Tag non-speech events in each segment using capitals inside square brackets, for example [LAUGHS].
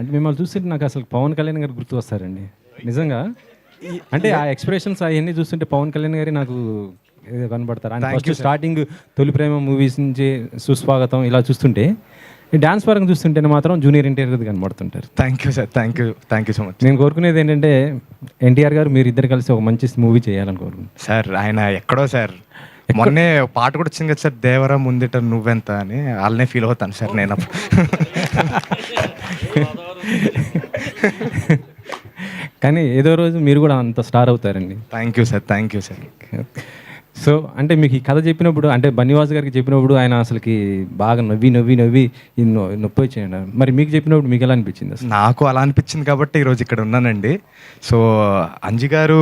అంటే మిమ్మల్ని చూస్తుంటే నాకు అసలు పవన్ కళ్యాణ్ గారు గుర్తు వస్తారండి నిజంగా అంటే ఆ ఎక్స్ప్రెషన్స్ అవన్నీ చూస్తుంటే పవన్ కళ్యాణ్ గారి నాకు కనబడతారు. ఆయన ఫస్ట్ స్టార్టింగ్ తొలి ప్రేమ మూవీస్ నుంచి సుస్వాగతం ఇలా చూస్తుంటే డాన్స్ పరంగా చూస్తుంటే మాత్రం junior NTR కనబడుతుంటారు. Thank you sir thank you thank you so much నేను కోరుకునేది ఏంటంటే ఎన్టీఆర్ గారు మీరు ఇద్దరు కలిసి ఒక మంచి మూవీ చేయాలని కోరుకుంటున్నాను. సార్ ఆయన ఎక్కడో సార్ మొన్నే పాట కూడా వచ్చింది కదా సార్ దేవరా ముందిట నువ్వెంత అని. వాళ్ళనే ఫీల్ అవుతాను సార్ నేను. [LAUGHS] కానీ ఏదో రోజు మీరు కూడా అంత స్టార్ అవుతారండి. Thank you sir thank you sir so అంటే మీకు ఈ కథ చెప్పినప్పుడు అంటే బన్నివాస్ గారికి చెప్పినప్పుడు ఆయన అసలుకి బాగా నవ్వి నవ్వి నవ్వి నొప్పి వచ్చాయండి మరి మీకు చెప్పినప్పుడు మీకు ఎలా అనిపించింది అసలు? నాకు అలా అనిపించింది కాబట్టి ఈరోజు ఇక్కడ ఉన్నానండి. సో అంజి గారు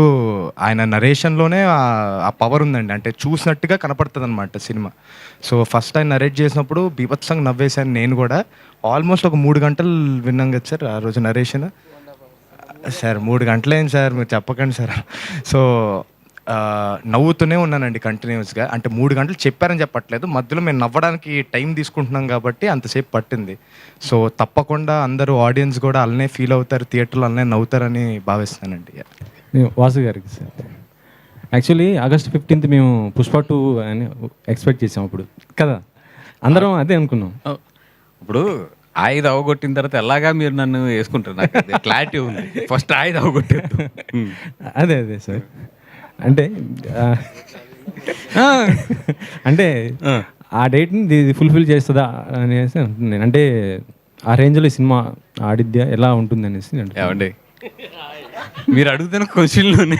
ఆయన నరేషన్లోనే ఆ పవర్ ఉందండి. అంటే చూసినట్టుగా కనపడుతుంది అనమాట సినిమా. సో ఫస్ట్ ఆయన నరేట్ చేసినప్పుడు బీభత్సంగా నవ్వేశాను నేను కూడా. ఆల్మోస్ట్ ఒక మూడు గంటలు విన్నాం కదా సార్ ఆ రోజు నరేషన్. సార్ మూడు గంటలేం సార్? మీరు చెప్పకండి సార్. సో నవ్వుతూనే ఉన్నానండి కంటిన్యూస్గా అంటే మూడు గంటలు చెప్పారని చెప్పట్లేదు. మధ్యలో మేము నవ్వడానికి టైం తీసుకుంటున్నాం కాబట్టి అంతసేపు పట్టింది. సో తప్పకుండా అందరూ ఆడియన్స్ కూడా అలానే ఫీల్ అవుతారు థియేటర్లో అలానే నవ్వుతారని భావిస్తానండి. నేను వాసు గారికి సార్. యాక్చువల్లీ ఆగస్ట్ ఫిఫ్టీన్త్ మేము పుష్ప టూ అని ఎక్స్పెక్ట్ చేసాం అప్పుడు. కదా? అందరం అదే అనుకున్నాం. ఇప్పుడు ఆయుధ అవగొట్టిన తర్వాత ఎలాగా మీరు నన్ను వేసుకుంటారు నాకు? క్లారిటీ ఉంది. ఫస్ట్ ఆయుధ అవగొట్టేద్దు. అదే అదే సార్. అంటే అంటే ఆ డేట్ని ఇది ఫుల్ఫిల్ చేస్తుందా అనేసి అంటున్నాను నేను అంటే ఆ రేంజ్లో సినిమా ఆడిద్యా ఎలా ఉంటుంది అనేసి. ఏమండి మీరు అడుగుతున్న క్వశ్చన్లోనే